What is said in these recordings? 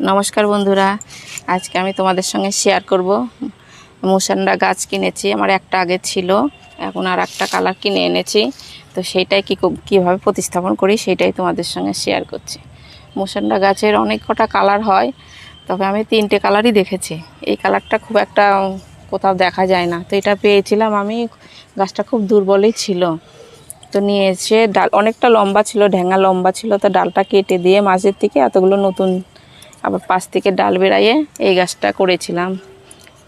নমস্কার বন্ধুরা, আজকে আমি তোমাদের সঙ্গে শেয়ার করব। মুসান্ডা গাছ কিনেছি, আমার একটা আগে ছিল, এখন আর একটা কালার কিনে এনেছি, তো সেইটাই কী কীভাবে প্রতিস্থাপন করি সেটাই তোমাদের সঙ্গে শেয়ার করছি। মুসান্ডা গাছের অনেক কটা কালার হয়, তবে আমি তিনটে কালারই দেখেছি। এই কালারটা খুব একটা কোথাও দেখা যায় না। তো এটা পেয়েছিলাম আমি, গাছটা খুব দুর্বলই ছিল। তো নিয়ে এসে ডাল অনেকটা লম্বা ছিল ঢ্যাঙা লম্বা ছিল, তো ডালটা কেটে দিয়ে মাঝের থেকে এতগুলো নতুন আবার পাশ থেকে ডাল বেরাইয়ে এই গাছটা করেছিলাম।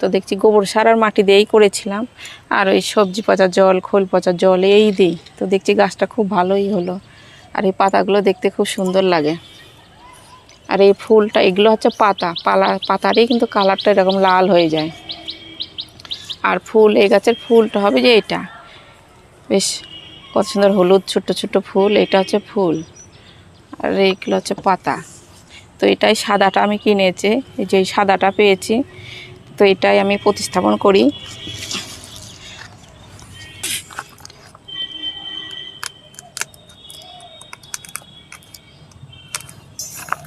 তো দেখছি গোবর সার আর মাটি দিয়েই করেছিলাম। আর ওই সবজি পচা জল, খোল পচা জল এই দিই। তো দেখছি গাছটা খুব ভালোই হলো। আর এই পাতাগুলো দেখতে খুব সুন্দর লাগে। আর এই ফুলটা, এগুলো হচ্ছে পাতা। পালা, পাতারই কিন্তু কালারটা এরকম লাল হয়ে যায়। আর ফুল, এই গাছের ফুলটা হবে যে এটা। বেশ, কত সুন্দর হলুদ, ছোট্ট ছোট্ট ফুল। এটা হচ্ছে ফুল। আর এইগুলো হচ্ছে পাতা। তো এটাই সাদাটা আমি কিনেছি, এই যে সাদাটা পেয়েছি, তো এটাই আমি প্রতিস্থাপন করি।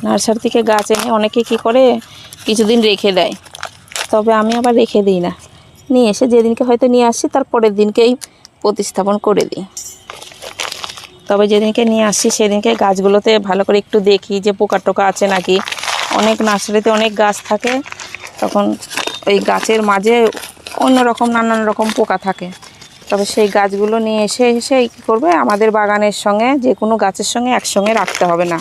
নার্সারি থেকে গাছ এনে অনেকে কি করে? কিছুদিন রেখে দেয়। তবে আমি আবার রেখে দিই না। নিয়ে এসে যেদিনকে হয়তো নিয়ে আসি, তার পরের দিনকেই প্রতিস্থাপন করে দিই। তবে যেদিনকে নিয়ে আসি সেদিনকে গাছগুলোতে ভালো করে একটু দেখি যে পোকা টোকা আছে নাকি। অনেক নার্সারিতে অনেক গাছ থাকে, তখন ওই গাছের মাঝে অন্যরকম নানান রকম পোকা থাকে। তবে সেই গাছগুলো নিয়ে এসে এসে কী করবে? আমাদের বাগানের সঙ্গে যে কোনো গাছের সঙ্গে একসঙ্গে রাখতে হবে না।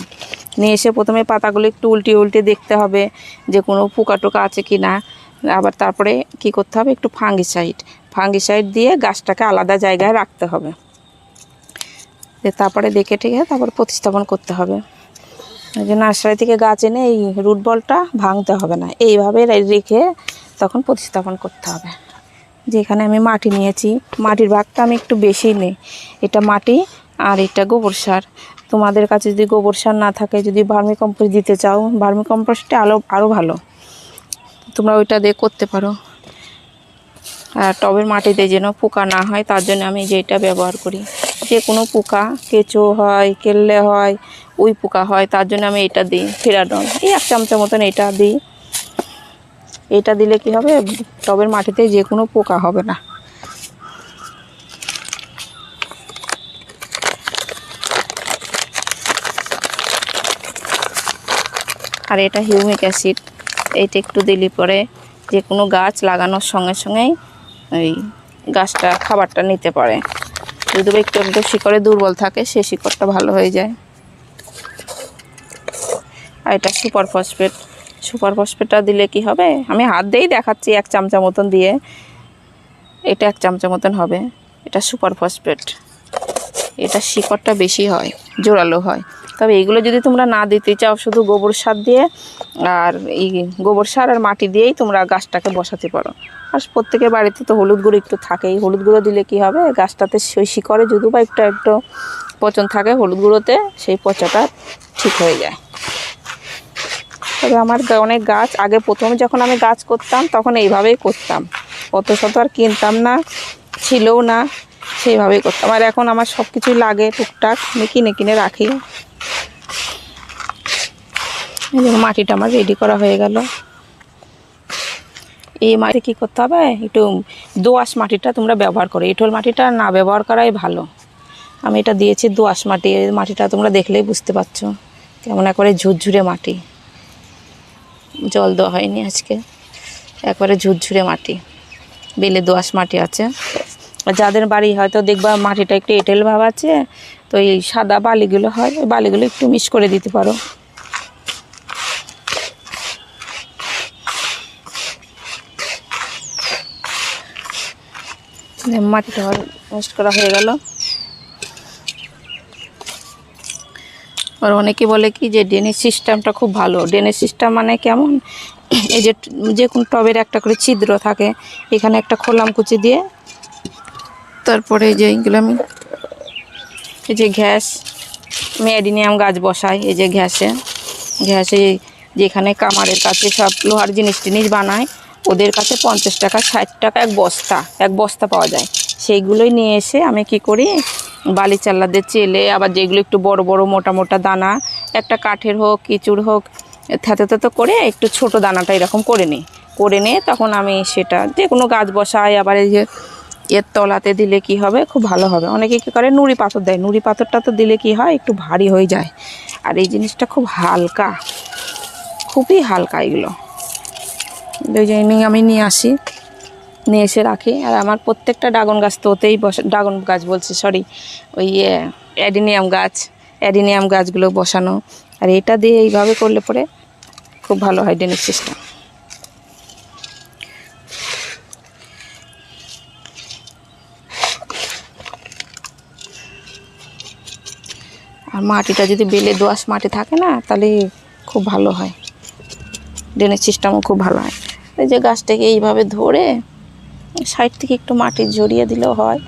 নিয়ে এসে প্রথমে পাতাগুলো একটু উল্টে উল্টে দেখতে হবে যে কোনো পোকা টোকা আছে কি না। আবার তারপরে কি করতে হবে? একটু ফাঙ্গিসাইড ফাঙ্গিসাইড দিয়ে গাছটাকে আলাদা জায়গায় রাখতে হবে। দিয়ে তারপরে দেখে টেকে তারপর প্রতিস্থাপন করতে হবে। ওই যে নার্সারি থেকে গাছ এনে এই রুট বলটা ভাঙতে হবে না। এইভাবে রেখে তখন প্রতিস্থাপন করতে হবে। যেখানে আমি মাটি নিয়েছি, মাটির ভাগটা আমি একটু বেশি নিই। এটা মাটি আর এটা গোবর সার। তোমাদের কাছে যদি গোবর সার না থাকে, যদি ভার্মি কম্পোস্ট দিতে চাও ভার্মি কম্পোস্টটা আরও আরও ভালো। তোমরা ওইটা দিয়ে করতে পারো। আর টবের মাটিতে যেন পোকা না হয়, তার জন্য আমি যেটা ব্যবহার করি। যে কোনো পোকা কেঁচো হয়, কেল্লে হয়, ওই পোকা হয়, তার জন্য আমি এটা দিই ফেরাডন এই এক চামচা মতন এটা দিই। এটা দিলে কি হবে? টবের মাটিতে যে কোনো পোকা হবে না। আর এটা হিউমিক অ্যাসিড। এইটা একটু দিলে পরে যে কোনো গাছ লাগানোর সঙ্গে সঙ্গেই ওই গাছটা খাবারটা নিতে পারে। যদি একটু একটু শিকড়ে দুর্বল থাকে, সে শিকড়টা ভালো হয়ে যায়। আর এটা সুপার ফসফেট। সুপার ফসফেটটা দিলে কি হবে? আমি হাত দিয়েই দেখাচ্ছি এক চামচা মতন দিয়ে। এটা এক চামচা মতন হবে। এটা সুপার ফসফেট। এটা শিকড়টা বেশি হয়, জোরালো হয়। তবে এইগুলো যদি তোমরা না দিতে চাও, শুধু গোবর সার দিয়ে আর এই গোবর সার আর মাটি দিয়েই তোমরা গাছটাকে বসাতে পারো। আর প্রত্যেকের বাড়িতে তো হলুদ গুঁড়ো একটু থাকেই। হলুদ গুঁড়ো দিলে কি হবে? গাছটাতে শিকড়ে যদি বা একটু একটু পচন থাকে, হলুদ গুঁড়োতে সেই পচাটা ঠিক হয়ে যায়। তবে আমার অনেক গাছ, আগে প্রথমে যখন আমি গাছ করতাম, তখন এইভাবেই করতাম। অত শত আর কিনতাম না, ছিলও না, সেইভাবেই করতাম। আর এখন আমার সব কিছুই লাগে টুকটাক। আমি কিনে কিনে রাখি। এই মাটিটা আমার রেডি করা হয়ে গেল। এই মাটি কী করতে হবে? একটু দোআঁশ মাটিটা তোমরা ব্যবহার করো। এঁঠোল মাটিটা না ব্যবহার করাই ভালো। আমি এটা দিয়েছি দোআঁশ মাটি। মাটিটা তোমরা দেখলেই বুঝতে পারছ। কেমন একবারে ঝুরঝুরে মাটি। জল দেওয়া হয়নি আজকে। একবারে ঝুরঝুরে মাটি। বেলে দোআঁশ মাটি আছে। যাদের বাড়ি হয়তো দেখবা মাটিটা একটু এঁটেল ভাব আছে, তো এই সাদা বালিগুলো হয় ওই বালিগুলো একটু মিক্স করে দিতে পারো। মাটিটা মিক্সড করা হয়ে গেল। আর অনেকে বলে কি যে ড্রেনের সিস্টেমটা খুব ভালো। ড্রেনের সিস্টেম মানে কেমন? এই যে যে কোনো টবের একটা করে ছিদ্র থাকে, এখানে একটা খোলাম কুচি দিয়ে তারপরে এই যে এইগুলো আমি এই যে ঘ্যাস আমি অ্যাডিনিয়াম গাছ বসাই, এই যে ঘ্যাসে ঘ্যাসে যেখানে কামারের কাছে সব লোহার জিনিস টিনিস বানায় ওদের কাছে পঞ্চাশ টাকা, ষাট টাকা এক বস্তা এক বস্তা পাওয়া যায়। সেইগুলোই নিয়ে এসে আমি কি করি, বালি চাল্লাদের চেলে, আবার যেগুলো একটু বড় বড়, মোটা মোটা দানা, একটা কাঠের হোক, কিচুর হোক, থেতে থেতে করে একটু ছোট দানাটা এরকম করে নিই। করে নিয়ে তখন আমি সেটা যে কোনো গাছ বসাই, আবার এই যে এর তলাতে দিলে কি হবে, খুব ভালো হবে। অনেকে কী করে, নুড়ি পাথর দেয়। নুড়ি পাথরটা তো দিলে কি হয়, একটু ভারী হয়ে যায়। আর এই জিনিসটা খুব হালকা, খুবই হালকা এগুলো। ওই জন্য আমি নিয়ে আসি। নিয়ে এসে রাখি। আর আমার প্রত্যেকটা ড্রাগন গাছ তো ওতেই বসা ড্রাগন গাছ বলছি সরি ওই ইয়ে অ্যাডিনিয়াম গাছ। অ্যাডিনিয়াম গাছগুলো বসানো। আর এটা দিয়ে এইভাবে করলে পরে খুব ভালো হয় ড্রেনেজ সিস্টেম। আর মাটিটা যদি বেলে দোআঁশ মাটি থাকে না, তাহলে খুব ভালো হয়। ড্রেনেজ সিস্টেমও খুব ভালো হয়। এই যে গাছটাকে এইভাবে ধরে সাইড থেকে একটু মাটি জড়িয়ে দিলেও হয়।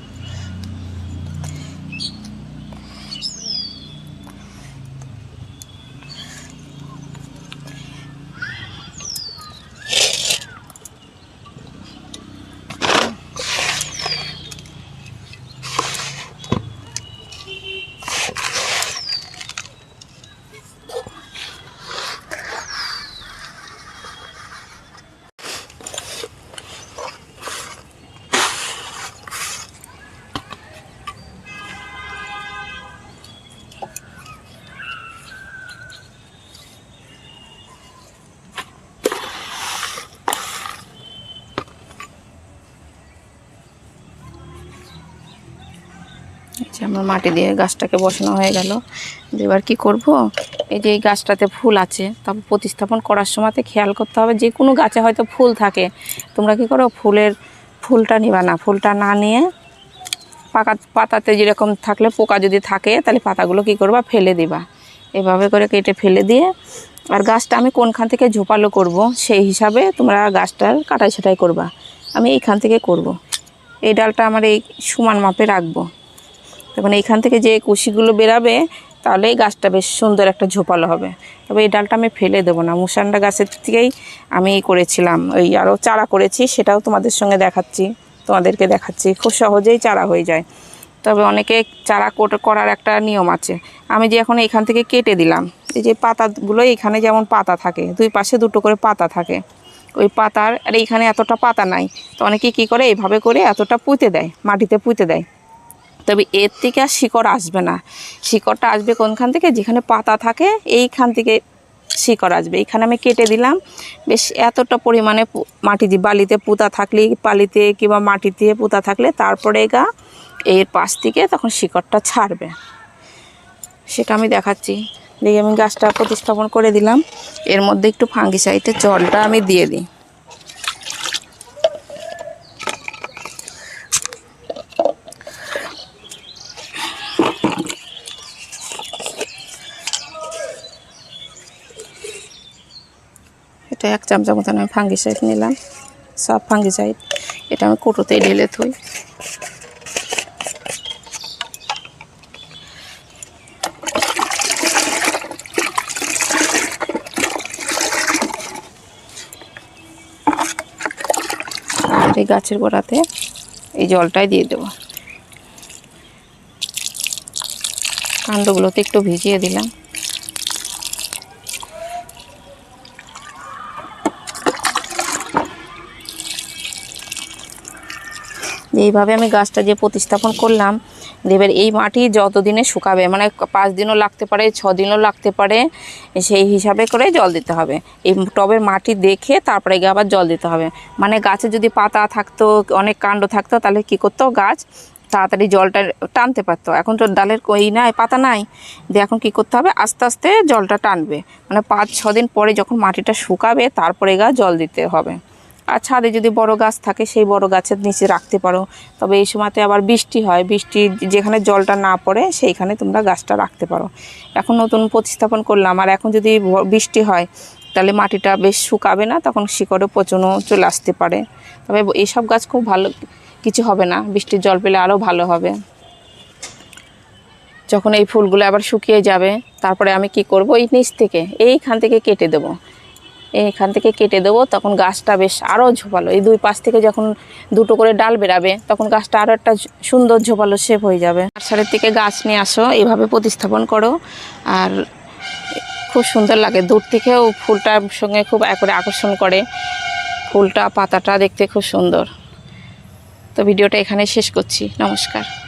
আমার মাটি দিয়ে গাছটাকে বসানো হয়ে গেল। এবার কি করব? এই যে এই গাছটাতে ফুল আছে তবে প্রতিস্থাপন করার সময়তে খেয়াল করতে হবে, যে কোনো গাছে হয়তো ফুল থাকে। তোমরা কি করো? ফুলের ফুলটা নিবা না, ফুলটা না নিয়ে পাকা, পাতাতে যেরকম থাকলে পোকা যদি থাকে, তাহলে পাতাগুলো কি করবা? ফেলে দিবা। এভাবে করে কেটে ফেলে দিয়ে, আর গাছটা আমি কোনখান থেকে ঝোপালো করব? সেই হিসাবে তোমরা গাছটার কাটাই ছাটাই করবা। আমি এইখান থেকে করব। এই ডালটা আমার এই সমান মাপে রাখব। তখন এইখান থেকে যে কুশিগুলো বেরাবে, তাহলে এই গাছটা বেশ সুন্দর একটা ঝোপালো হবে। তবে এই ডালটা আমি ফেলে দেবো না। মুসান্ডা গাছের থেকেই আমি করেছিলাম। ওই আরও চারা করেছি, সেটাও তোমাদের সঙ্গে দেখাচ্ছি, তোমাদেরকে দেখাচ্ছি। খুব সহজেই চারা হয়ে যায়। তবে অনেকে চারা করার একটা নিয়ম আছে। আমি যে এখন এখান থেকে কেটে দিলাম, এই যে পাতাগুলো এখানে যেমন পাতা থাকে, দুই পাশে দুটো করে পাতা থাকে। ওই পাতার, আর এইখানে এতটা পাতা নাই। তো অনেকে কী করে এইভাবে করে এতটা পুঁতে দেয়, মাটিতে পুঁতে দেয়। তবে এর থেকে আর শিকড় আসবে না। শিকড়টা আসবে কোনখান থেকে? যেখানে পাতা থাকে, এইখান থেকে শিকড় আসবে। এখানে আমি কেটে দিলাম। বেশ এতটা পরিমাণে মাটি দিয়ে, বালিতে পুঁতা থাকলে পালিতে কিংবা মাটিতে পুঁতা থাকলে তারপরে গা, এর পাশ থেকে তখন শিকড়টা ছাড়বে। সেটা আমি দেখাচ্ছি। দিয়ে আমি গাছটা প্রতিস্থাপন করে দিলাম। এর মধ্যে একটু ফাঙ্গিসাইডের জলটা আমি দিয়ে দিই। এটা এক চামচা মতন আমি ফাঙ্গিসাইড নিলাম। সব ফাঙ্গিসাইড এটা আমি কোটোতে ঢেলে থই। এই গাছের গোড়াতে এই জলটাই দিয়ে দেবো। কাণ্ডগুলোতে একটু ভিজিয়ে দিলাম। এইভাবে আমি গাছটা যে প্রতিস্থাপন করলাম এবার এই মাটি যতদিনে শুকাবে মানে পাঁচ দিনও লাগতে পারে, ছ দিনও লাগতে পারে, সেই হিসাবে করে জল দিতে হবে। এই টবের মাটি দেখে তারপরে গিয়ে আবার জল দিতে হবে। মানে গাছে যদি পাতা থাকতো, অনেক কাণ্ড থাকতো, তাহলে কী করতো গাছ? তাড়াতাড়ি জলটা টানতে পারতো। এখন তো ডালের কই নাই, পাতা নাই। দিয়ে এখন কী করতে হবে? আস্তে আস্তে জলটা টানবে। মানে পাঁচ, ছ দিন পরে যখন মাটিটা শুকাবে, তারপরে গা জল দিতে হবে। আর ছাদে যদি বড় গাছ থাকে, সেই বড় গাছের নিচে রাখতে পারো। তবে এই সময়তে আবার বৃষ্টি হয়। বৃষ্টি যেখানে জলটা না পড়ে, সেইখানে তোমরা গাছটা রাখতে পারো। এখন নতুন প্রতিস্থাপন করলাম। আর এখন যদি বৃষ্টি হয়, তাহলে মাটিটা বেশ শুকাবে না, তখন শিকড়ে পচনও চলে আসতে পারে। তবে এইসব গাছ খুব ভালো, কিছু হবে না। বৃষ্টির জল পেলে আরও ভালো হবে। যখন এই ফুলগুলো আবার শুকিয়ে যাবে, তারপরে আমি কি করব? এই নিচ থেকে, এইখান থেকে কেটে দেবো। এইখান থেকে কেটে দেবো, তখন গাছটা বেশ আরও ঝোপালো। এই দুই পাশ থেকে যখন দুটো করে ডাল বেরাবে, তখন গাছটা আরও একটা সুন্দর ঝোপালো শেপ হয়ে যাবে। নার্সারির থেকে গাছ নিয়ে আসো, এভাবে প্রতিস্থাপন করো। আর খুব সুন্দর লাগে, দূর থেকেও ফুলটার সঙ্গে খুব করে আকর্ষণ করে। ফুলটা, পাতাটা দেখতে খুব সুন্দর। তো ভিডিওটা এখানে শেষ করছি। নমস্কার।